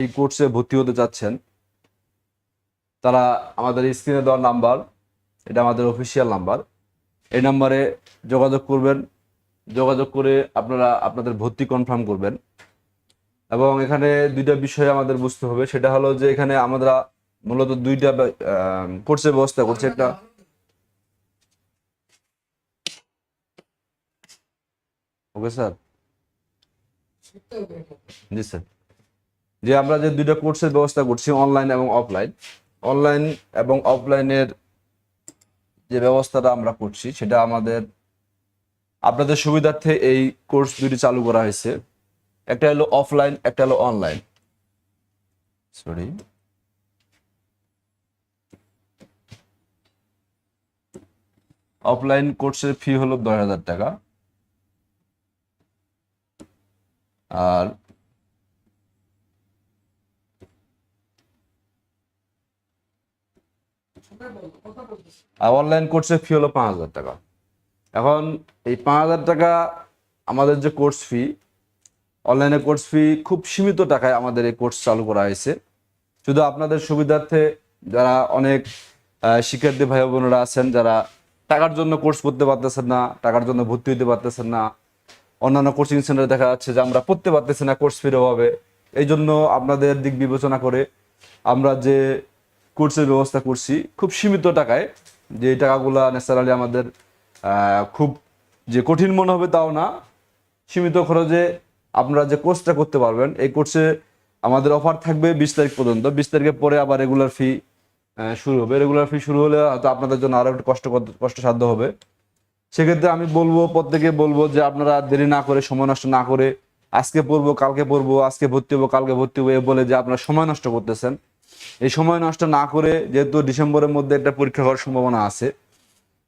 এই কোর্সে ভর্তি হতে চাচ্ছেন তারা আমাদের স্ক্রিনে দেওয়ার নাম্বার এটা আমাদের অফিসিয়াল নাম্বার এই নাম্বারে যোগাযোগ করবেন যোগাযোগ করে আপনারা আপনাদের ভর্তি কনফার্ম করবেন। এবং এখানে দুইটা বিষয় আমাদের বুঝতে হবে সেটা হলো যে এখানে আমরা মূলত দুইটা কোর্সের ব্যবস্থা করছি। একটা ওকে স্যার জি স্যার যে আমরা যে দুইটা কোর্সের ব্যবস্থা করছি অনলাইন এবং অফলাইন অনলাইন এবং অফলাইনের যে ব্যবস্থাটা আমরা করছি, সেটা আমাদের, আপনাদের সুবিধার্থে এই কোর্স দুটি চালু করা হয়েছে। একটা হলো অফলাইন একটা হলো অনলাইন সরি অফলাইন কোর্সের ফি হলো দশ হাজার টাকা। আর আর অনলাইন কোর্সের ফি হলো পাঁচ হাজার টাকা। এখন এই পাঁচ হাজার টাকা আমাদের যে কোর্স ফি অনলাইনে কোর্স ফি খুব সীমিত টাকায় আমাদের এই কোর্স চালু করা হয়েছে। শুধু আপনাদের সুবিধার্থে যারা অনেক শিক্ষার্থী ভাই বোনেরা আছেন, যারা টাকার জন্য কোর্স করতে পারতেছেন না, টাকার জন্য ভর্তি হতে পারতেছেন না, অন্যান্য কোচিং সেন্টারে দেখা যাচ্ছে যে আমরা পড়তে পারতেছি না কোর্স ফির অভাবে। এই জন্য আপনাদের দিক বিবেচনা করে আমরা যে কোর্সের ব্যবস্থা করছি। খুব সীমিত টাকায়। যে এই টাকাগুলা ন্যাচারালি আমাদের খুব যে কঠিন মনে হবে তাও না। সীমিত খরচে আপনারা যে কোর্সটা করতে পারবেন, এই কোর্সে আমাদের অফার থাকবে বিশ তারিখ পর্যন্ত। বিশ তারিখের পরে আবার রেগুলার ফি শুরু হবে। রেগুলার ফি শুরু হলে হয়তো আপনাদের জন্য আরও একটু কষ্ট, কষ্টসাধ্য হবে। সেক্ষেত্রে আমি বলব, প্রত্যেকে বলব যে আপনারা দেরি না করে, সময় নষ্ট না করে, আজকে পড়ব, কালকে পড়ব, আজকে ভর্তি হব, কালকে ভর্তি হব, এ বলে যে আপনারা সময় নষ্ট করতেছেন। এই সময় নষ্ট না করে যেহেতু ডিসেম্বরের মধ্যে একটা পরীক্ষা হওয়ার সম্ভাবনা আছে,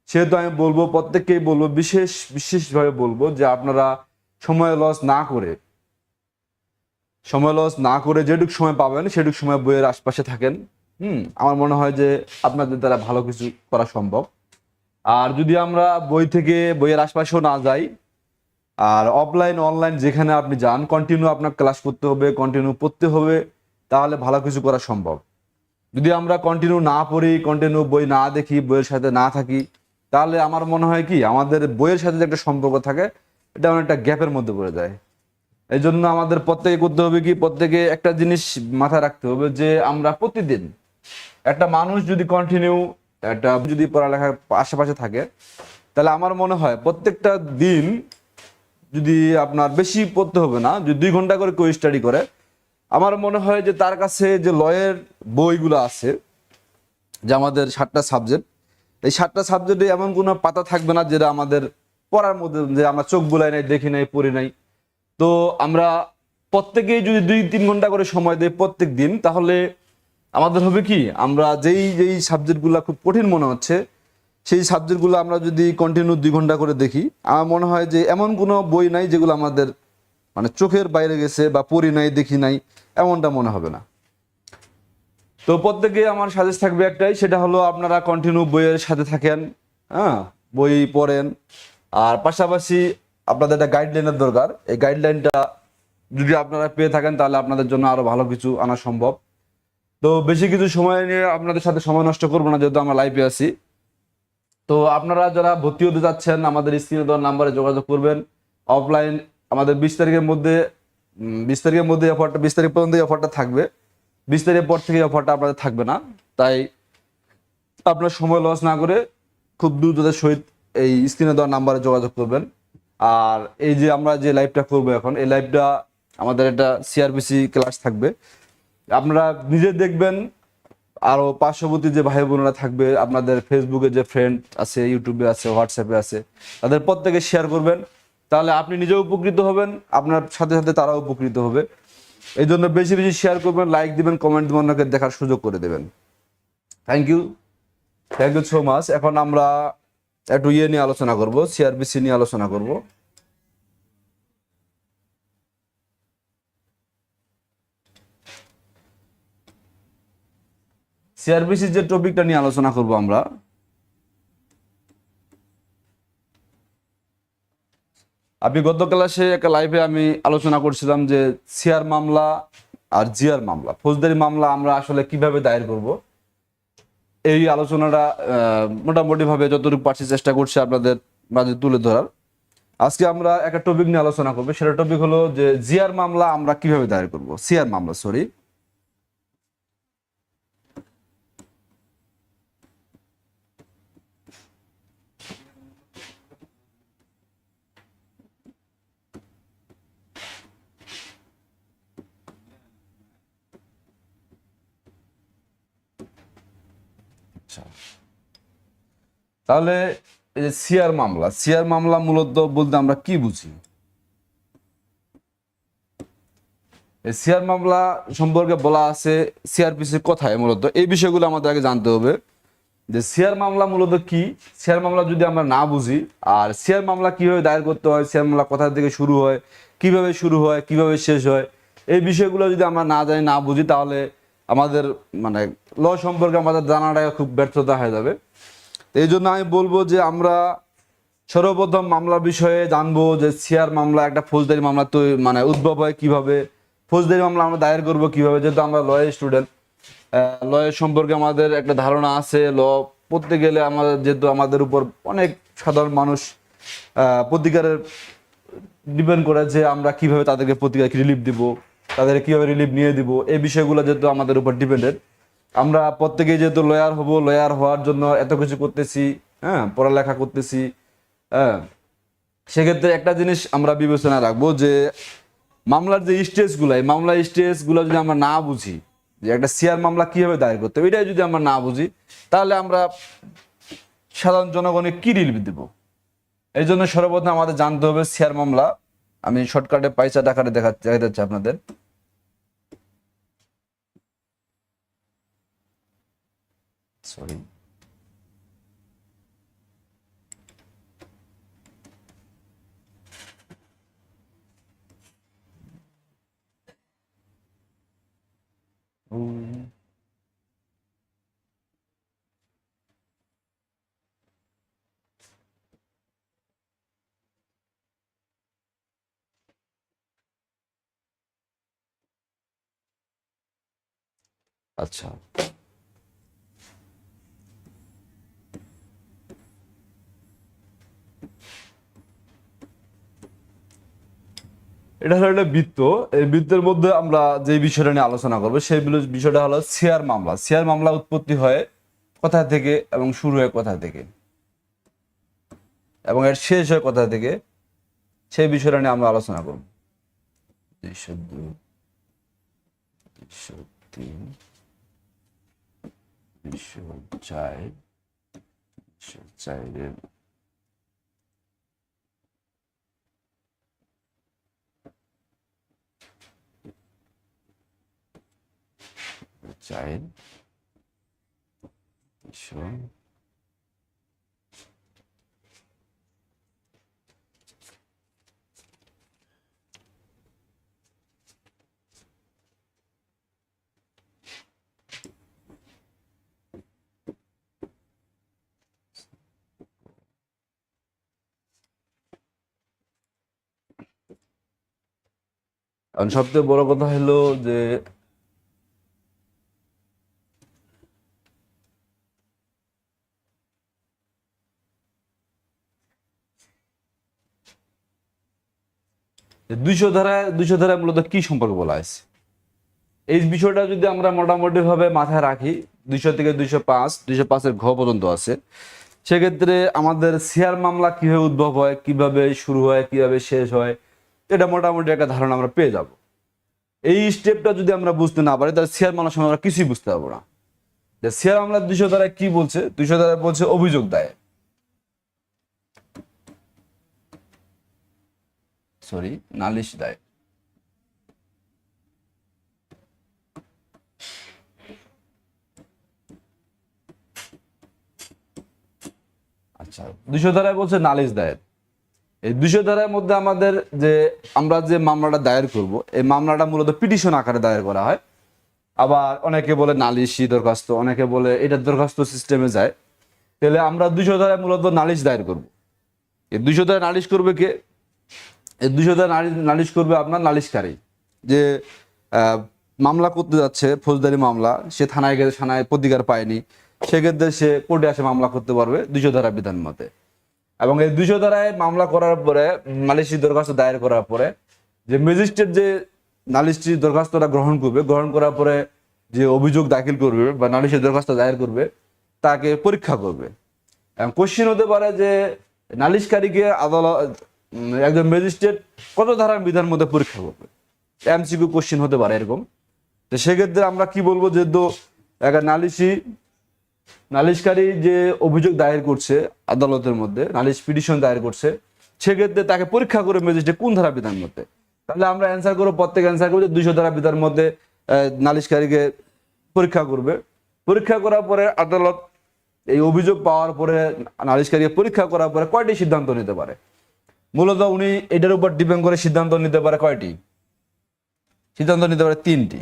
সেহেতু আমি বলব, প্রত্যেককেই বলব, বিশেষ, বিশেষভাবে বলব যে আপনারা সময় লস না করে, সময় লস না করে যেটুক সময় পাবেন, সেটুক সময় বইয়ের আশপাশে থাকেন। হুম, আমার মনে হয় যে আপনাদের দ্বারা ভালো কিছু করা সম্ভব। আর যদি আমরা বই থেকে বইয়ের আশপাশেও না যাই, আর অফলাইন অনলাইন যেখানে আপনি যান কন্টিনিউ আপনার ক্লাস করতে হবে কন্টিনিউ পড়তে হবে তাহলে ভালো কিছু করা সম্ভব। যদি আমরা কন্টিনিউ না পড়ি কন্টিনিউ বই না দেখি, বইয়ের সাথে না থাকি, তাহলে আমার মনে হয় কি, আমাদের বইয়ের সাথে যে একটা সম্পর্ক থাকে, এটা অনেকটা গ্যাপের মধ্যে পড়ে যায়। এই জন্য আমাদের প্রত্যেকে করতে হবে কি, প্রত্যেকে একটা জিনিস মাথায় রাখতে হবে যে, আমরা প্রতিদিন একটা মানুষ যদি কন্টিনিউ একটা যদি পড়ালেখার আশেপাশে থাকে, তাহলে আমার মনে হয় প্রত্যেকটা দিন যদি আপনার বেশি পড়তে হবে না, যদি দুই ঘণ্টা করে কেউ স্টাডি করে আমার মনে হয় যে তার কাছে যে লয়ের বইগুলো আছে, যে আমাদের সাতটা সাবজেক্ট এই সাতটা সাবজেক্টে এমন কোনো পাতা থাকবে না যেটা আমাদের পড়ার মধ্যে যে আমরা চোখ বুলাই নাই, দেখি নাই, পড়ি নাই। তো আমরা প্রত্যেকেই যদি দুই, তিন ঘণ্টা করে সময় দেই প্রত্যেক দিন, তাহলে আমাদের হবে কি, আমরা যেই যেই সাবজেক্টগুলো খুব কঠিন মনে হচ্ছে, সেই সাবজেক্টগুলো আমরা যদি কন্টিনিউ দুই ঘণ্টা করে দেখি, আমার মনে হয় যে এমন কোনো বই নাই যেগুলো আমাদের মানে চোখের বাইরে গেছে বা পড়ি নাই, দেখি নাই, এমনটা মনে হবে না। তো প্রত্যেকে আমার সাজেস্ট থাকবে একটাই, সেটা হলো আপনারা কন্টিনিউ বইয়ের সাথে থাকেন হ্যাঁ বই পড়েন। আর পাশাপাশি আপনাদের একটা গাইডলাইনের দরকার। এই গাইডলাইনটা যদি আপনারা পেয়ে থাকেন, তাহলে আপনাদের জন্য আরও ভালো কিছু আনা সম্ভব। তো বেশি কিছু সময় নিয়ে আপনাদের সাথে সময় নষ্ট করব না, যেহেতু আমরা লাইভে আছি। তো আপনারা যারা ভর্তি হতে যাচ্ছেন আমাদের স্ক্রিনে দেওয়ার নাম্বারে যোগাযোগ করবেন। অফলাইন আমাদের বিশ তারিখের মধ্যে বিশ তারিখের মধ্যে অফারটা বিশ তারিখ পর্যন্ত অফারটা থাকবে। বিশ তারিখের পর থেকে অফারটা আপনাদের থাকবে না। তাই আপনার সময় লস না করে খুব দ্রুততার সহিত এই স্ক্রিনে দেওয়ার নাম্বারে যোগাযোগ করবেন। আর এই যে আমরা যে লাইভটা করব এখন, এই লাইভটা আমাদের একটা সিআরপিসি ক্লাস থাকবে। আপনারা নিজে দেখবেন আরও পার্শ্ববর্তী যে ভাই বোনেরা থাকবে, আপনাদের ফেসবুকে যে ফ্রেন্ড আছে ইউটিউবে আছে হোয়াটসঅ্যাপে আছে, তাদের প্রত্যেকে শেয়ার করবেন। তাহলে আপনি নিজেও উপকৃত হবেন, আপনার সাথে সাথে তারাও উপকৃত হবে। এই জন্য বেশি বেশি শেয়ার করবেন লাইক দিবেন কমেন্ট দিবেন ওনাকে দেখার সুযোগ করে দেবেন। Thank you thank you so much এখন আমরা একটু ইয়ে নিয়ে আলোচনা করব সিআরবিসি নিয়ে আলোচনা করব। সিআরবিসির যে টপিকটা নিয়ে আলোচনা করব আমরা আমি গত ক্লাসে একটা লাইভে আমি আলোচনা করছিলাম যে সিয়ার মামলা আর জিয়ার মামলা, ফৌজদারি মামলা আমরা আসলে কীভাবে দায়ের করব? এই আলোচনাটা মোটামুটিভাবে যতটুকু পারছি চেষ্টা করছি আপনাদের মাঝে তুলে ধরার। আজকে আমরা একটা টপিক নিয়ে আলোচনা করব, সেটা টপিক হলো যে জিয়ার মামলা আমরা কীভাবে দায়ের করব? সিয়ার মামলা সরি তাহলে সিয়ার মামলা সিয়ার মামলা মূলত বলতে আমরা কি বুঝি? সিয়ার মামলা সম্পর্কে বলা আছে সিআরপিসির কথায় মূলত। এই বিষয়গুলো আমাদের আগে জানতে হবে যে সিয়ার মামলা মূলত কি? সিয়ার মামলা যদি আমরা না বুঝি, আর সিয়ার মামলা কীভাবে দায়ের করতে হয় সিয়ার মামলা কোথা থেকে শুরু হয়, কীভাবে শুরু হয়, কীভাবে শেষ হয়, এই বিষয়গুলো যদি আমরা না জানি, না বুঝি, তাহলে আমাদের মানে ল সম্পর্কে আমাদের জানাটা খুব ব্যর্থতা হয়ে যাবে। তো এই জন্য আমি বলব যে আমরা সর্বপ্রথম মামলা বিষয়ে জানব যে সিয়ার মামলা, একটা ফৌজদারি মামলা তো মানে উদ্ভব হয় কীভাবে? ফৌজদারি মামলা আমরা দায়ের করব কীভাবে? যেহেতু আমরা লয়ের স্টুডেন্ট লয়ের সম্পর্কে আমাদের একটা ধারণা আছে। ল পড়তে গেলে আমাদের যেহেতু আমাদের উপর অনেক সাধারণ মানুষ প্রতিকারের ডিপেন্ড করে যে আমরা কীভাবে তাদেরকে প্রতিকার রিলিফ দিব? তাদের কীভাবে রিলিফ নিয়ে দিব? এই বিষয়গুলো যেহেতু আমাদের উপর ডিপেন্ডেড। আমরা প্রত্যেকেই যেহেতু লয়ার হব লয়ার হওয়ার জন্য এত কিছু করতেছি হ্যাঁ পড়ালেখা করতেছি হ্যাঁ সেক্ষেত্রে একটা জিনিস আমরা বিবেচনা রাখব যে মামলার যে স্টেজগুলো এই মামলার স্টেজগুলো যদি আমরা না বুঝি, যে একটা সিয়ার মামলা কীভাবে দায়ের করতে হবে, এটাই যদি আমরা না বুঝি, তাহলে আমরা সাধারণ জনগণে কি রিলিফ দেব? এই জন্য সর্বপ্রথম আমাদের জানতে হবে সিয়ার মামলা, আমি শর্টকাটে পয়সা টাকাটা দেখা, দেখাতে আপনাদের। সরি আচ্ছা এটা হলো একটা বৃত্ত এই বৃত্তের মধ্যে আমরা যে বিষয়টা নিয়ে আলোচনা করব সেই বিষয়টা হলো শেয়ার মামলা শেয়ার মামলা উৎপত্তি হয় কোথা থেকে এবং শুরু হয় কোথা থেকে এবং এর শেষ হয় কোথা থেকে সেই বিষয়টা নিয়ে আমরা আলোচনা করব দুই দুইশো তিন চার দুইশো এখন সবচেয়ে বড় কথা হলো যে দুইশো ধারায় দুইশো ধারায় মূলত কি সম্পর্ক বলা আছে এই বিষয়টা যদি আমরা মোটামুটি ভাবে মাথায় রাখি, দুইশো থেকে দুইশো পাঁচ, দুইশো পাঁচের ঘ পর্যন্ত আছে। সেক্ষেত্রে আমাদের শেয়ার মামলা কীভাবে উদ্ভব হয়, কীভাবে শুরু হয়, কীভাবে শেষ হয়, এটা মোটামুটি একটা ধারণা আমরা পেয়ে যাব। এই স্টেপটা যদি আমরা বুঝতে না পারি, তাহলে শেয়ার মামলার সময় আমরা কিছুই বুঝতে পারব না। যে শেয়ার মামলার দুইশো ধারায় কি বলছে? দুইশো ধারায় বলছে অভিযোগ দায় সরি, নালিশ দায়। আচ্ছা দুশো ধারায় বলছে নালিশ দায়ের এই দুশো ধারার মধ্যে আমাদের যে, আমরা যে মামলাটা দায়ের করব, এই মামলাটা মূলত পিটিশন আকারে দায়ের করা হয়। আবার অনেকে বলে নালিশি দরখাস্ত, অনেকে বলে এটা দরখাস্ত সিস্টেমে যায়। তাহলে আমরা দুশো ধারায় মূলত নালিশ দায়ের করব। এই দুশো ধারায় নালিশ করবে কে? দুশো ধারায় নালিশ করবে আপনার নালিশকারী যে মামলা করতে যাচ্ছে, ফৌজদারি মামলা। সে থানায় গেছে থানায় প্রতিকার পায়নি। সেক্ষেত্রে সে কোর্টে আসে মামলা করতে পারবে দুইশো ধারা বিধান মতে। এবং এই দুইশো ধারায় মামলা করার পরে নালিশি দরখাস্ত দায়ের করার পরে, যে ম্যাজিস্ট্রেট যে নালিশটি দরখাস্তটা গ্রহণ করবে, গ্রহণ করার পরে যে অভিযোগ দাখিল করবে বা নালিশের দরখাস্ত দায়ের করবে, তাকে পরীক্ষা করবে। কোশ্চিন হতে পারে যে, নালিশকারীকে আদালত একজন ম্যাজিস্ট্রেট কত ধারার বিধান মধ্যে পরীক্ষা করবে? এমসিকিউ কোশ্চিন হতে পারে এরকম। তো সেক্ষেত্রে আমরা কি বলব যে একটা নালিশি নালিশকারী যে অভিযোগ দায়ের করছে আদালতের মধ্যে, নালিশ পিটিশন দায়ের করছে, সেক্ষেত্রে তাকে পরীক্ষা করে ম্যাজিস্ট্রেট কোন ধারা বিধান মধ্যে? তাহলে আমরা অ্যান্সার করব, প্রত্যেক অ্যান্সার করব যে দুইশো ধারা বিধার মধ্যে নালিশকারীকে পরীক্ষা করবে। পরীক্ষা করার পরে আদালত এই অভিযোগ পাওয়ার পরে নালিশকারীকে পরীক্ষা করার পরে কয়টি সিদ্ধান্ত নিতে পারে? মূলত উনি এটার উপর ডিপেন্ড করে সিদ্ধান্ত নিতে পারে কয়টি? সিদ্ধান্ত নিতে পারে তিনটি।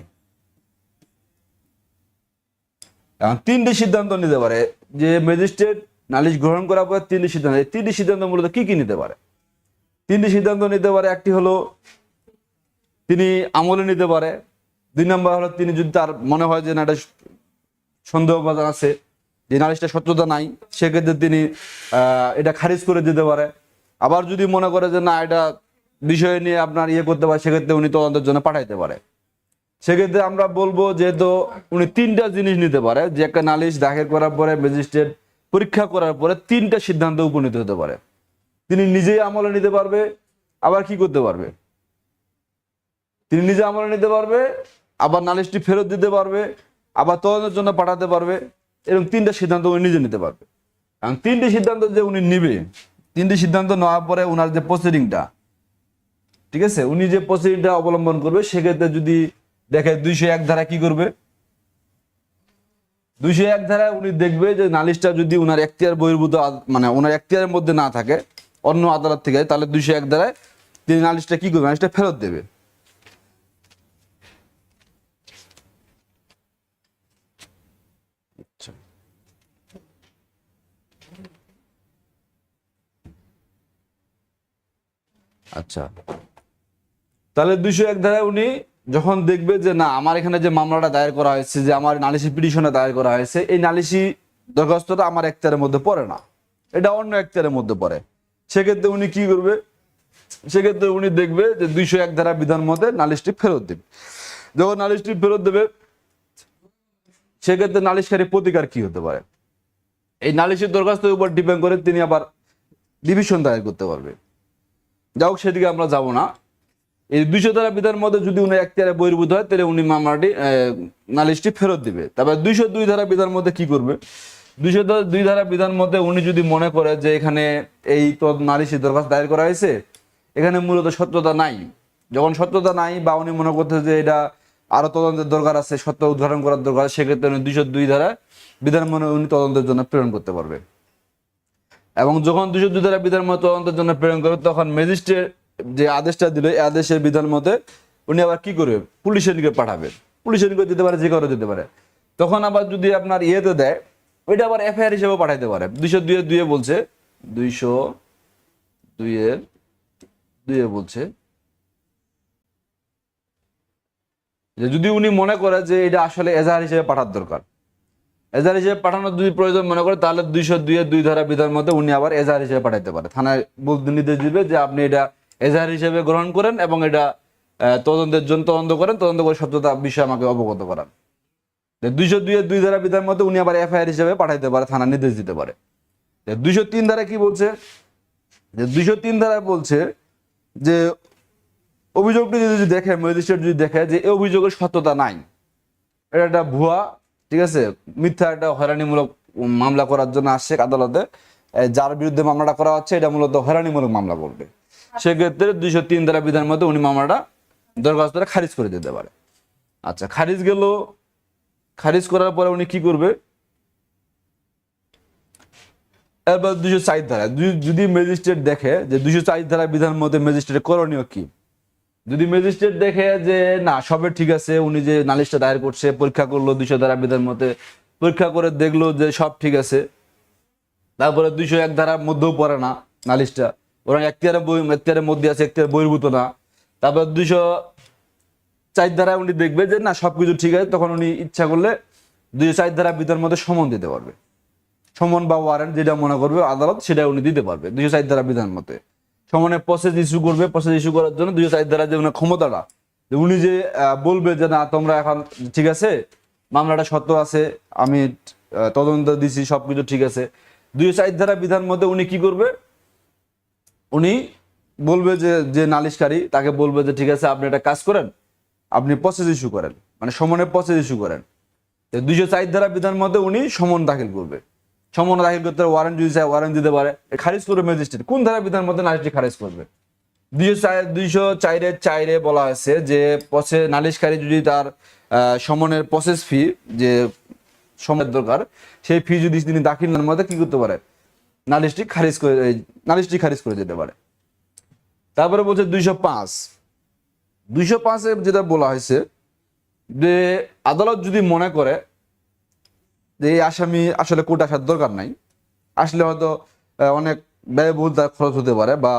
এখন তিনটি সিদ্ধান্ত নিতে পারে। যে ম্যাজিস্ট্রেট নালিশ গ্রহণ করার পর তিনটি সিদ্ধান্ত তিনটি সিদ্ধান্ত মূলত কি কি নিতে পারে? তিনটি সিদ্ধান্ত নিতে পারে, একটি হলো তিনি আমলে নিতে পারে, দুই নম্বর হলো তিনি যদি তার মনে হয় যে না, এটা সন্দেহবাদন আছে, যে নালিশটা সত্যতা নাই, সেক্ষেত্রে তিনি এটা খারিজ করে দিতে পারে। আবার যদি মনে করে যে না, এটা বিষয় নিয়ে আপনার ইয়ে করতে পারে, সেক্ষেত্রে উনি তদন্তের জন্য পাঠাইতে পারে। সেক্ষেত্রে আমরা বলব যেহেতু উনি তিনটা জিনিস নিতে পারে, যে একটা নালিশ দাখিল করার পরে, ম্যাজিস্ট্রেট পরীক্ষা করার পরে তিনটা সিদ্ধান্ত উপনীত হতে পারে। তিনি নিজেই আমলে নিতে পারবে, আবার কি করতে পারবে? তিনি নিজে আমলে নিতে পারবে, আবার নালিশটি ফেরত দিতে পারবে, আবার তদন্তের জন্য পাঠাতে পারবে, এরকম তিনটা সিদ্ধান্ত উনি নিজে নিতে পারবে। এবং তিনটি সিদ্ধান্ত যে উনি নিবে তিনটি সিদ্ধান্ত নেওয়ার পরে ওনার যে প্রসিডিংটা ঠিক আছে? উনি যে প্রসিডিংটা অবলম্বন করবে, সেক্ষেত্রে যদি দেখে দুইশো এক ধারা কি করবে? দুইশো এক ধারায় উনি দেখবে যে নালিশটা যদি ওনার এখতিয়ার বহির্ভূত মানে ওনার এখতিয়ারের মধ্যে না থাকে, অন্য আদালত থেকে, তাহলে দুইশো এক ধারায় তিনি নালিশটা কি করবে? নালিশটা ফেরত দেবে। আচ্ছা। তাহলে দুইশো এক ধারায় উনি যখন দেখবে যে, না, আমার এখানে যে মামলাটা দায়ের করা হয়েছে, যে আমার নালিশি পিটিশনে দায়ের করা হয়েছে, এই নালিশি দরখাস্তটা আমার একতারের মধ্যে পড়ে না। এটা অন্য একতারের মধ্যে পড়ে। সেক্ষেত্রে উনি কি করবে? সেক্ষেত্রে উনি দেখবে যে দুইশো এক ধারা বিধান মতে নালিশটি ফেরত দেবে। যখন নালিশটি ফেরত দেবে, সেক্ষেত্রে নালিশকারী প্রতিকার কি হতে পারে? এই নালিশের দরখাস্তের উপর ডিপেন্ড করে তিনি আবার ডিভিশন দায়ের করতে পারবে। যাই হোক সেদিকে আমরা যাব না। এই দুইশো ধারা বিধান মধ্যে যদি উনি এখতিয়ারে বহির্ভূত হয়, তাহলে উনি মামলাটি নালিশটি ফেরত দিবে। তারপর দুইশো দুই ধারা বিধান মধ্যে কি করবে? দুইশো দুই ধারা বিধান মধ্যে উনি যদি মনে করে যে এখানে এই তো নালিশি দরখাস্ত দায়ের করা হয়েছে, এখানে মূলত সত্যতা নাই। যখন সত্যতা নাই বা উনি মনে করতে যে এটা আরও তদন্তের দরকার আছে, সত্য উদ্ঘাটন করার দরকার সেক্ষেত্রে উনি দুইশো দুই ধারা বিধান মনে উনি তদন্তের জন্য প্রেরণ করতে পারবে। এবং যখন দুশো দুই ধারা বিধান মতো তদন্তের জন্য প্রেরণ করবে, তখন ম্যাজিস্ট্রেট যে আদেশটা দিল, এই আদেশের বিধান মতে উনি আবার কি করবে? পুলিশের দিকে পাঠাবে। পুলিশের দিকে দিতে পারে, যে করে দিতে পারে। তখন আবার যদি আপনার ইয়েতে দেয়, ওইটা আবার এফআইআর হিসেবে পাঠাইতে পারে। দুইশো দুইয়ের দুইয়ে বলছে, দুইশো দুইয়ের দুইয়ে বলছে যে যদি উনি মনে করে যে এটা আসলে এজাহার হিসেবে পাঠার দরকার এজাহার হিসেবে পাঠানোর যদি প্রয়োজন মনে করে, তাহলে দুইশো দুইয়ের দুই ধারা বিধার মধ্যে উনি আবার এজাহার হিসেবে পাঠাইতে পারে। থানায় নির্দেশ দিবে যে আপনি এটা এজাহার হিসেবে গ্রহণ করেন এবং এটা তদন্তের জন্য তদন্ত করেন, তদন্ত করে সত্যতা বিষয়ে আমাকে অবগত করান। দুইশো দুইয়ের দুই ধারা বিধার মধ্যে উনি আবার এফআইআর হিসেবে পাঠাইতে পারে থানা নির্দেশ দিতে পারে। দুইশো তিন ধারা কি বলছে? যে দুইশো তিন ধারায় বলছে যে, অভিযোগটি যদি দেখে ম্যাজিস্ট্রেট যদি দেখে যে এই অভিযোগের সত্যতা নাই। এটা একটা ভুয়া ঠিক আছে? মিথ্যা একটা হয়রানিমূলক মামলা করার জন্য আসছে আদালতে। যার বিরুদ্ধে মামলাটা করা হচ্ছে, এটা মূলত হয়রানিমূলক মামলা করবে সেক্ষেত্রে দুইশো তিন ধারা বিধান মধ্যে উনি মামলাটা দরখাস্তটা খারিজ করে দিতে পারে। আচ্ছা খারিজ গেল। খারিজ করার পরে উনি কি করবে? এরপর দুশো চার ধারা। যদি- ম্যাজিস্ট্রেট দেখে যে দুশো চার ধারা বিধান মধ্যে ম্যাজিস্ট্রেট করণীয় কি? যদি ম্যাজিস্ট্রেট দেখে যে, না, সবে ঠিক আছে, উনি যে নালিশটা দায়ের করছে, পরীক্ষা করল দুইশো ধারা বিধান মতে, পরীক্ষা করে দেখল যে সব ঠিক আছে, তারপরে দুইশো এক ধারার মধ্যেও পড়ে না নালিশটা ওরা এখতিয়ারের বই এখতিয়ারের মধ্যে আছে এখতিয়ার বহির্ভূত না। তারপর দুইশো চার ধারা উনি দেখবে যে, না সব কিছু ঠিক আছে। তখন উনি ইচ্ছা করলে দুইশো চার ধারা বিধান মধ্যে সমন দিতে পারবে। সমন বা ওয়ারেন্ট যেটা মনে করবে, আদালত সেটা উনি দিতে পারবে, দুইশো চার ধারা বিধান মতে। সমনের প্রসেস ইস্যু করবে প্রসেস ইস্যু করার জন্য দুইশো চার ধারা যে উনার ক্ষমতাটা। উনি যে বলবে যে না, তোমরা এখন ঠিক আছে, মামলাটা সত্য আছে, আমি তদন্ত দিছি, সবকিছু ঠিক আছে। দুইশো চার ধারা বিধান মধ্যে উনি কি করবে? উনি বলবে যে যে নালিশকারী, তাকে বলবে যে ঠিক আছে, আপনি একটা কাজ করেন, আপনি প্রসেস ইস্যু করেন। মানে সমনের প্রসেস ইস্যু করেন। দুইশো চার ধারা বিধান মধ্যে উনি সমন দাখিল করবে। সমন দাখিল করতে ওয়ারেন্ট যদি চায় ওয়ারেন্ট দিতে পারে। খারিজ করবে ম্যাজিস্ট্রেট কোন ধারা বিধান মধ্যে নালিশটি খারিজ করবে? দুইশো চার, দুইশো চাইরে চাইরে বলা হয়েছে যে, পসে নালিশকারী যদি তার সমনের প্রসেস ফি যে সময়ের দরকার, সেই ফি যদি তিনি দাখিল না মধ্যে কি করতে পারে? নালিশটি খারিজ করে নালিশটি খারিজ করে দিতে পারে। তারপরে বলছে দুইশো পাঁচ। দুইশো পাঁচে যেটা বলা হয়েছে যে, আদালত যদি মনে করে যে এই আসামি আসলে কোর্ট আসার দরকার নাই। আসলে হয়তো অনেক ব্যয়বহুল তার খরচ হতে পারে বা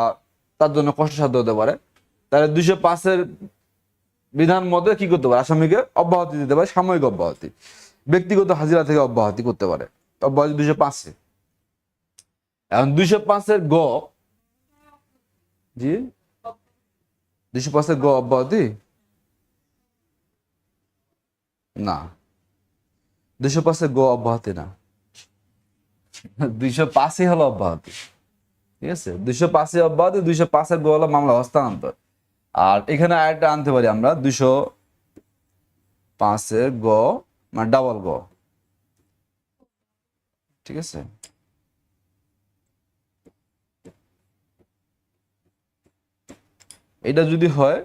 তার জন্য কষ্টসাধ্য হতে পারে। তাহলে দুইশো পাঁচের বিধান মতে কি করতে পারে? আসামিকে অব্যাহতি দিতে পারে, সাময়িক অব্যাহতি। ব্যক্তিগত হাজিরা থেকে অব্যাহতি করতে পারে। অব্যাহতি দুইশো পাঁচে এখন দুইশো পাঁচের গ, জি? দুইশো পাঁচের গ অব্যাহতি? না। দুইশো পাঁচের গ অব্যাহতি না। দুইশো পাঁচই হলো অব্যাহতি। ঠিক আছে? দুইশো পাঁচে অব্যাহতি, দুইশো পাঁচের গ হলো মামলা হস্তান্তর। আর এখানে আরেকটা আনতে পারি আমরা, দুইশো পাঁচের গ মানে ডাবল গ। ঠিক আছে? এটা যদি হয়,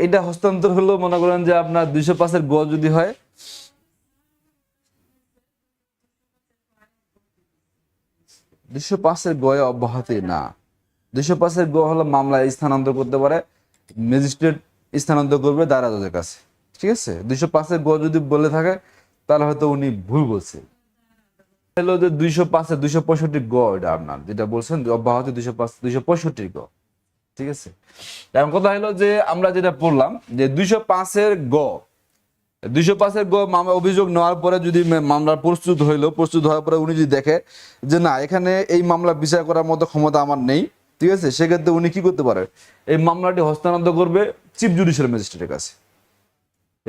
এটা হস্তান্তর হলো, মনে করেন যে আপনার দুইশো পাঁচের গ যদি হয় দুইশো পাঁচের গয়ে অব্যাহতি না। দুশো পাঁচের গ হলো মামলা স্থানান্তর করতে পারে, ম্যাজিস্ট্রেট স্থানান্তর করবে দারাজের কাছে। ঠিক আছে? দুশো পাঁচের গ যদি বলে থাকে, তাহলে হয়তো উনি ভুল বলছে। হলো যে দুইশো পাঁচের দুইশো পঁয়ষট্টি গ এটা আপনার, যেটা বলছেন অব্যাহতি দুইশো পাঁচ দুইশো পঁয়ষট্টি গ ঠিক আছে? এখন কথা হলো যে আমরা যেটা পড়লাম, যে দুইশো পাঁচের গ দুইশো পাঁচের অভিযোগ নেওয়ার পরে যদি মামলা প্রস্তুত হইল, প্রস্তুত হওয়ার পরে উনি যদি দেখে যে না, এখানে এই মামলা বিচার করার মতো ক্ষমতা আমার নেই, ঠিক আছে? সেক্ষেত্রে উনি কি করতে পারে? এই মামলাটি হস্তান্তর করবে চিফ জুডিশিয়াল ম্যাজিস্ট্রেটের কাছে।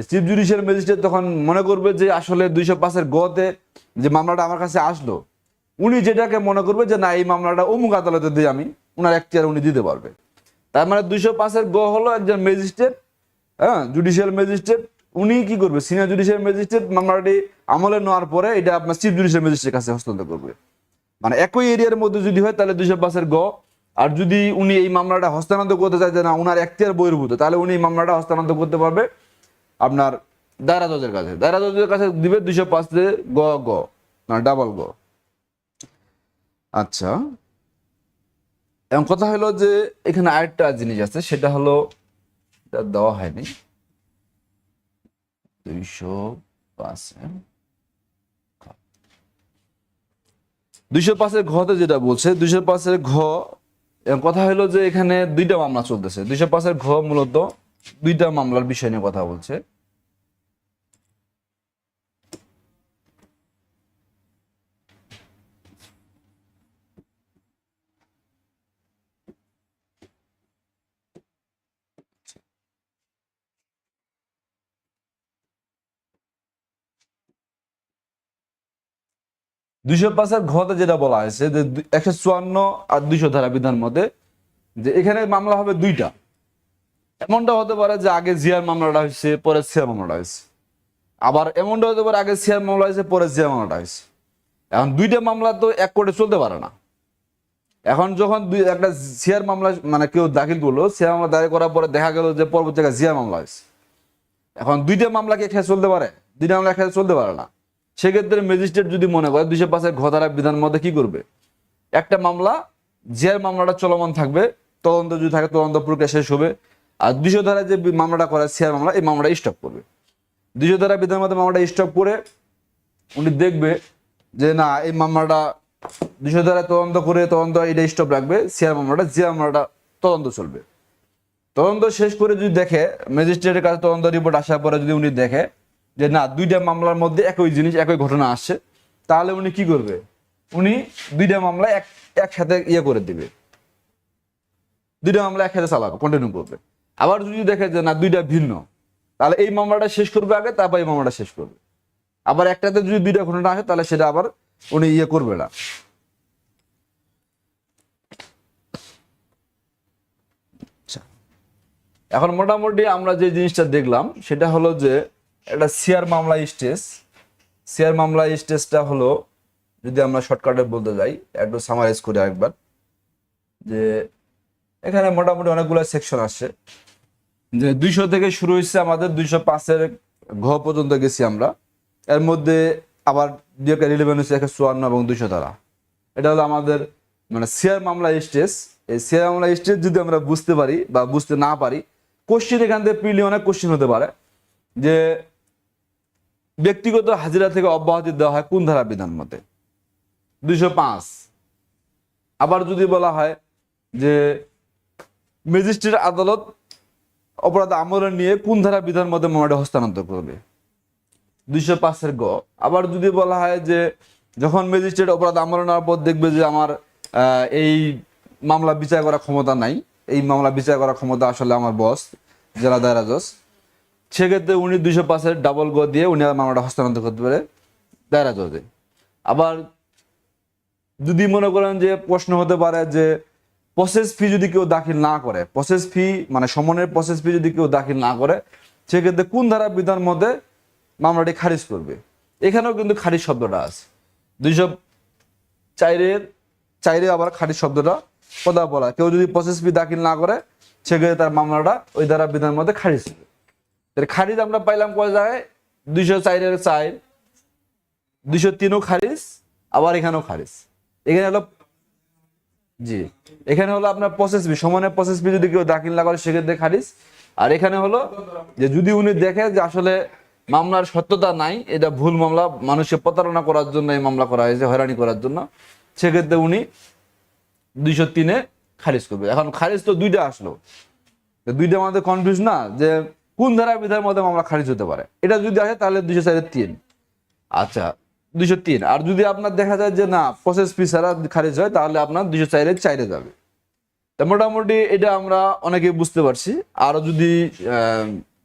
চিফ জুডিশিয়াল ম্যাজিস্ট্রেট তখন মনে করবে যে আসলে দুইশো পাঁচের গতে যে মামলাটা আমার কাছে আসলো, উনি যেটাকে মনে করবে যে না, এই মামলাটা অমুক আদালতে দিয়ে আমি উনার এখতিয়ার উনি দিতে পারবে। তার মানে দুইশো পাঁচের গ হলো একজন ম্যাজিস্ট্রেট হ্যাঁ জুডিশিয়াল ম্যাজিস্ট্রেট উনি কি করবে? সিনিয়র জুডিশিয়াল ম্যাজিস্ট্রেট মামলাটি আমলে নেওয়ার পরে এটা আপনার চিফ জুডিশিয়াল ম্যাজিস্ট্রেট কাছে হস্তান্তর করবে। মানে একই এরিয়ার মধ্যে যদি হয়, তাহলে দুইশো পাঁচের গ। আর যদি উনি এই মামলাটা হস্তান্তর করতে যে না উনার এখতিয়ার বহির্ভূত। তাহলে উনি এই মামলাটা হস্তান্তর করতে পারবে আপনার দায়রা জজের কাছে। দায়রা জজের কাছে দিবে দুইশো পাঁচে গ গ। না ডাবল গ। আচ্ছা। এবং কথা হলো যে, এখানে আরেকটা জিনিস আছে, সেটা হলো দেওয়া হয়নি। দুইশো পাঁচে দুইশো পাঁচের ঘতে যেটা বলছে, দুইশো পাঁচের ঘ কথা হলো যে এখানে দুইটা মামলা চলতেছে। দুইশো পাঁচের ঘ মূলত দুইটা মামলার বিষয় নিয়ে কথা বলছে। দুইশো পাঁচের ঘতে যেটা বলা হয়েছে যে একশো চুয়ান্ন আর দুইশো ধারা বিধান মতে যে এখানে মামলা হবে দুইটা। এমনটা হতে পারে যে আগে জিয়ার মামলাটা হয়েছে, পরে সিয়ার মামলাটা হয়েছে। আবার এমনটা হতে পারে আগে সিয়ার মামলা হয়েছে, পরে জিয়ার মামলাটা হয়েছে। এখন দুইটা মামলা তো এক কোর্টে চলতে পারে না। এখন যখন দুই একটা সিয়ার মামলা মানে কেউ দাখিল করল সিয়ার মামলা দায়ের করার পরে দেখা গেল যে পরবর্তী জিয়ার মামলা হয়েছে। এখন দুইটা মামলা কি একসাথে চলতে পারে? দুইটা মামলা একসাথে চলতে পারে না। সেক্ষেত্রে ম্যাজিস্ট্রেট যদি মনে করে দুইশো পাঁচের ঘধারা বিধান মধ্যে কি করবে? একটা মামলা জিয়ার মামলাটা চলমান থাকবে, তদন্ত যদি থাকে, তদন্ত প্রক্রিয়া শেষ হবে। আর দুইশো ধারা যে মামলাটা করে সিয়ার মামলা, এই মামলাটা স্টপ করবে। দুইশো ধারা বিধান মধ্যে মামলাটা স্টপ করে উনি দেখবে যে না, এই মামলাটা দুইশো ধারা তদন্ত করে, তদন্ত এটা স্টপ রাখবে। সিয়ার মামলাটা জিয়ার মামলাটা, তদন্ত চলবে। তদন্ত শেষ করে যদি দেখে ম্যাজিস্ট্রেটের কাছে তদন্ত রিপোর্ট আসার পরে যদি উনি দেখে যে না, দুইটা মামলার মধ্যে একই জিনিস, একই ঘটনা আসছে, তাহলে উনি কি করবে? উনি দুইটা মামলা এক, একসাথে ইয়ে করে দিবে। দুইটা মামলা একসাথে চালাবে কন্টিনিউ করবে। আবার যদি দেখে যে না, দুইটা ভিন্ন, তাহলে এই মামলাটা শেষ করবে আগে, তারপর এই মামলাটা শেষ করবে। আবার একটাতে যদি দুইটা ঘটনা আসে, তাহলে সেটা আবার উনি ইয়ে করবে না। আচ্ছা। এখন মোটামুটি আমরা যে জিনিসটা দেখলাম, সেটা হলো যে একটা শেয়ার মামলা স্টেজ। শেয়ার মামলা স্টেজটা হলো, যদি আমরা শর্টকাটে বলতে যাই, একটু সামারাইজ করি একবার যে এখানে মোটামুটি অনেকগুলো সেকশন আসছে যে দুইশো থেকে শুরু হয়েছে আমাদের, দুইশো পাঁচের ঘ পর্যন্ত গেছি আমরা। এর মধ্যে আবার দুই একটা রিলেভেন হচ্ছে একটা চুয়ান্ন এবং দুইশো তারা এটা হলো আমাদের মানে শেয়ার মামলা স্টেজ। এই শেয়ার মামলা স্টেজ যদি আমরা বুঝতে পারি বা বুঝতে না পারি কোশ্চিন এখান থেকে প্রিলি অনেক কোশ্চিন হতে পারে। যে ব্যক্তিগত হাজিরা থেকে অব্যাহতি দেওয়া হয় কোন ধারা বিধান মতে? দুইশো পাঁচ। আবার যদি বলা হয় যে ম্যাজিস্ট্রেট আদালত অপরাধ আমলে নিয়ে কোন ধারা বিধান মতে মামলাটা হস্তান্তর করবে? দুইশো পাঁচের গ। আবার যদি বলা হয় যে যখন ম্যাজিস্ট্রেট অপরাধ আমলে নেওয়ার পর দেখবে যে আমার এই মামলা বিচার করার ক্ষমতা নাই, এই মামলা বিচার করার ক্ষমতা আসলে আমার বস জেলা দায়রা জজ সেক্ষেত্রে উনি দুইশো পাঁচের ডাবল গ দিয়ে উনি মামলাটা হস্তান্তর করতে পারে, দায়রা জজে আবার যদি মনে করেন যে প্রশ্ন হতে পারে যে প্রসেস ফি যদি কেউ দাখিল না করে প্রসেস ফি মানে সমনের প্রসেস ফি যদি কেউ দাখিল না করে, সেক্ষেত্রে কোন ধারা বিধান মধ্যে মামলাটি খারিজ করবে? এখানেও কিন্তু খারিজ শব্দটা আছে। দুইশো চাইরের চাইরে আবার খারিজ শব্দটা কথা বলা। কেউ যদি প্রসেস ফি দাখিল না করে, সেক্ষেত্রে তার মামলাটা ওই ধারা বিধান মধ্যে খারিজ হবে। তাহলে খারিজ আমরা পাইলাম কয় জায়গায়? দুইশো চাইরের চাই দুইশো তিনও খারিজ, আবার এখানেও খারিজ। এখানে হলো জি, এখানে হলো আপনার প্রসেস বি সমানের প্রসেস বি যদি কেউ দাখিল না করে, সেক্ষেত্রে খারিজ। আর এখানে হলো যে যদি উনি দেখে যে আসলে মামলার সত্যতা নাই, এটা ভুল মামলা, মানুষকে প্রতারণা করার জন্য এই মামলা করা হয়েছে, হয়রানি করার জন্য, সেক্ষেত্রে উনি দুইশো তিনে খারিজ করবে। এখন খারিজ তো দুইটা আসলো। দুইটা আমাদের কনফিউজ না, যে কোন ধারা বিধার মধ্যে মামলা খারিজ হতে পারে? এটা যদি আসে, তাহলে দুইশো চারের তিন। আচ্ছা দুইশো তিন। আর যদি আপনার দেখা যায় যে না প্রসেস ফি ছাড়া খারিজ হয়, তাহলে আপনার দুইশো চাইরে চাইরে যাবে। তা মোটামুটি এটা আমরা অনেকে বুঝতে পারছি। আরও যদি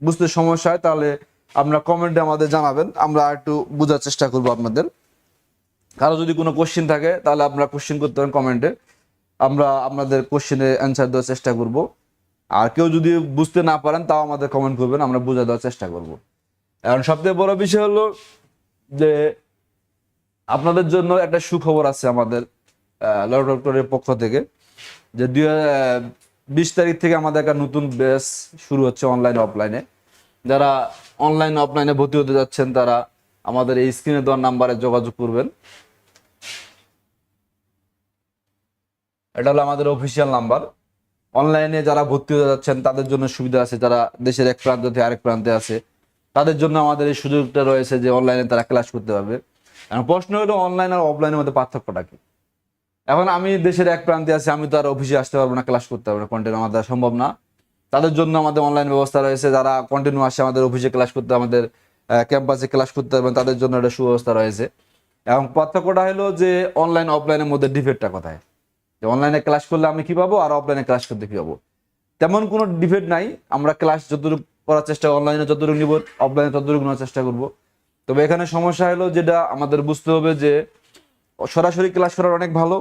বুঝতে সমস্যা হয়, তাহলে আপনারা কমেন্টে আমাদের জানাবেন। আমরা একটু বোঝার চেষ্টা করব আপনাদের। কারও যদি কোনো কোশ্চেন থাকে, তাহলে আপনারা কোশ্চেন করতে পারেন কমেন্টে আমরা আপনাদের কোশ্চেনের অ্যান্সার দেওয়ার চেষ্টা করব। আর কেউ যদি বুঝতে না পারেন, তাও আমাদের কমেন্ট করবেন, আমরা বুঝে দেওয়ার চেষ্টা করব। এখন সবথেকে বড় বিষয় হলো যে আপনাদের জন্য একটা সুখবর আছে আমাদের ল ডক্টরের পক্ষ থেকে, যে দুই বিশ তারিখ থেকে আমাদের একটা নতুন ব্যাচ শুরু হচ্ছে অনলাইন অফলাইনে যারা অনলাইন অফলাইনে ভর্তি হতে যাচ্ছেন, তারা আমাদের এই স্ক্রিনে দেওয়ার নাম্বারে যোগাযোগ করবেন। এটা হলো আমাদের অফিসিয়াল নাম্বার অনলাইনে যারা ভর্তি হতে যাচ্ছেন, তাদের জন্য সুবিধা আছে। যারা দেশের এক প্রান্ত থেকে আরেক প্রান্তে আছে, তাদের জন্য আমাদের এই সুযোগটা রয়েছে যে অনলাইনে তারা ক্লাস করতে পারবে। এখন প্রশ্ন হলো অনলাইন আর অফলাইনের মধ্যে পার্থক্যটা কি? এখন আমি দেশের এক প্রান্তে আছি, আমি তো আর অফিসে আসতে পারব না ক্লাস করতে পারব না কন্টিনিউ আমাদের দ্বারা সম্ভব না। তাদের জন্য আমাদের অনলাইন ব্যবস্থা রয়েছে, যারা কন্টিনিউ আসে আমাদের অফিসে ক্লাস করতে, আমাদের ক্যাম্পাসে ক্লাস করতে পারবেন, তাদের জন্য একটা সুব্যবস্থা রয়েছে। এবং পার্থক্যটা হলো যে অনলাইন অফলাইনের মধ্যে ডিফেক্টটা কোথায়? যে অনলাইনে ক্লাস করলে আমি কি পাবো? আর অফলাইনে ক্লাস করতে কি পাবো? তেমন কোনো ডিফেক্ট নাই। আমরা ক্লাস যতটুকু করার চেষ্টা অনলাইনে যতটুকু নিব অফলাইনে ততটুকু নেওয়ার চেষ্টা করব। তবে এখানে সমস্যা হলো যেটা আমাদের বুঝতে হবে যে, সরাসরি ক্লাস করার অনেক ভালো।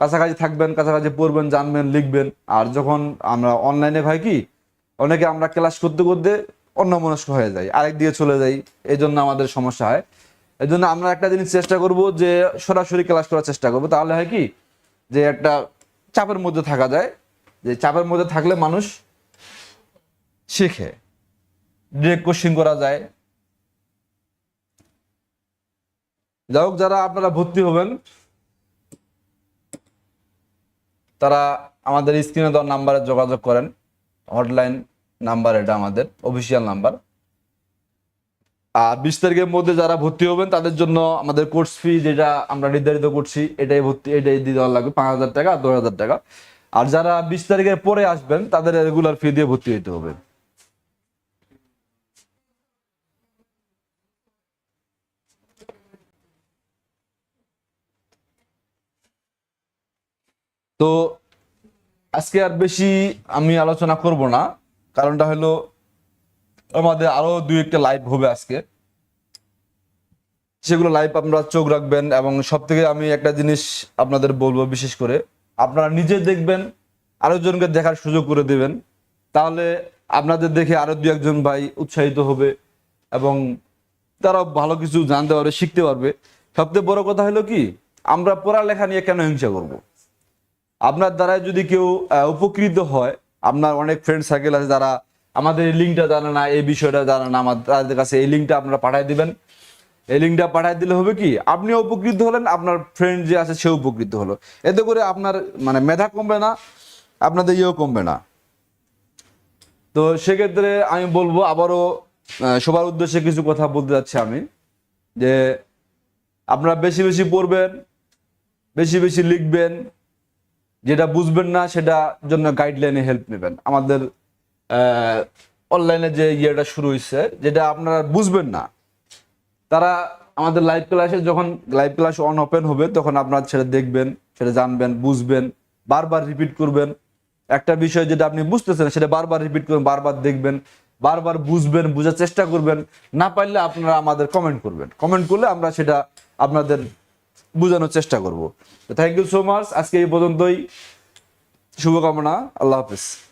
কাছাকাছি থাকবেন, কাছাকাছি পড়বেন, জানবেন, লিখবেন। আর যখন আমরা অনলাইনে হয় কি, অনেকে আমরা ক্লাস করতে করতে অন্যমনস্ক হয়ে যাই, আরেক দিকে চলে যাই। এই জন্য আমাদের সমস্যা হয়। এই জন্য আমরা একটা জিনিস চেষ্টা করব যে সরাসরি ক্লাস করার চেষ্টা করব। তাহলে হয় কি যে একটা চাপের মধ্যে থাকা যায়, যে চাপের মধ্যে থাকলে মানুষ শেখে ডিরেক্ট কোশ্চিন করা যায়। যাই হোক, যারা আপনারা ভর্তি হবেন, তারা আমাদের স্ক্রিনে দেওয়ার নাম্বারে যোগাযোগ করেন। হটলাইন নাম্বার এটা আমাদের অফিসিয়াল নাম্বার আর বিশ তারিখের মধ্যে যারা ভর্তি হবেন, তাদের জন্য আমাদের কোর্স ফি যেটা আমরা নির্ধারিত করছি, এটাই ভর্তি, এটাই দিয়ে দেওয়া লাগবে, পাঁচ হাজার টাকা, দশ হাজার টাকা। আর যারা বিশ তারিখের পরে আসবেন, তাদের রেগুলার ফি দিয়ে ভর্তি হতে হবে। তো আজকে আর বেশি আমি আলোচনা করব না, কারণটা হলো আমাদের আরও দুই একটা লাইভ হবে আজকে। সেগুলো লাইভ আপনারা চোখ রাখবেন এবং সব থেকে আমি একটা জিনিস আপনাদের বলব বিশেষ করে, আপনারা নিজে দেখবেন, আরেকজনকে দেখার সুযোগ করে দেবেন। তাহলে আপনাদের দেখে আরও দু একজন ভাই উৎসাহিত হবে এবং তারাও ভালো কিছু জানতে পারবে, শিখতে পারবে। সবথেকে বড় কথা হলো কি, আমরা পড়ালেখা নিয়ে কেন হিংসা করব। আপনার দ্বারা যদি কেউ উপকৃত হয়, আপনার অনেক ফ্রেন্ড সার্কেল আছে যারা আমাদের এই লিঙ্কটা জানে না, এই বিষয়টা জানে না, আমার তাদের কাছে এই লিঙ্কটা আপনারা পাঠিয়ে দিবেন। এই লিঙ্কটা পাঠিয়ে দিলে হবে কি, আপনিও উপকৃত হলেন, আপনার ফ্রেন্ড যে আছে সেও উপকৃত হলো। এতে করে আপনার মানে মেধা কমবে না, আপনাদের ইয়েও কমবে না। তো সেক্ষেত্রে আমি বলব, আবারও সবার উদ্দেশ্যে কিছু কথা বলতে যাচ্ছি আমি, যে আপনারা বেশি বেশি পড়বেন, বেশি বেশি লিখবেন, যেটা বুঝবেন না সেটা জন্য গাইডলাইনে হেল্প নেবেন। আমাদের অনলাইনে যে ইয়েটা শুরু হয়েছে যেটা আপনারা বুঝবেন না। তারা আমাদের লাইভ ক্লাসে যখন লাইভ ক্লাস অন ওপেন হবে, তখন আপনারা সেটা দেখবেন, সেটা জানবেন, বুঝবেন, বারবার রিপিট করবেন। একটা বিষয় যেটা আপনি বুঝতেছেন, সেটা বারবার রিপিট করবেন, বারবার দেখবেন, বারবার বুঝবেন, বোঝার চেষ্টা করবেন। না পারলে আপনারা আমাদের কমেন্ট করবেন। কমেন্ট করলে আমরা সেটা আপনাদের বোঝানোর চেষ্টা করব। থ্যাংক ইউ সো মাচ আজকে এই পর্যন্তই। শুভকামনা। আল্লাহ হাফিজ।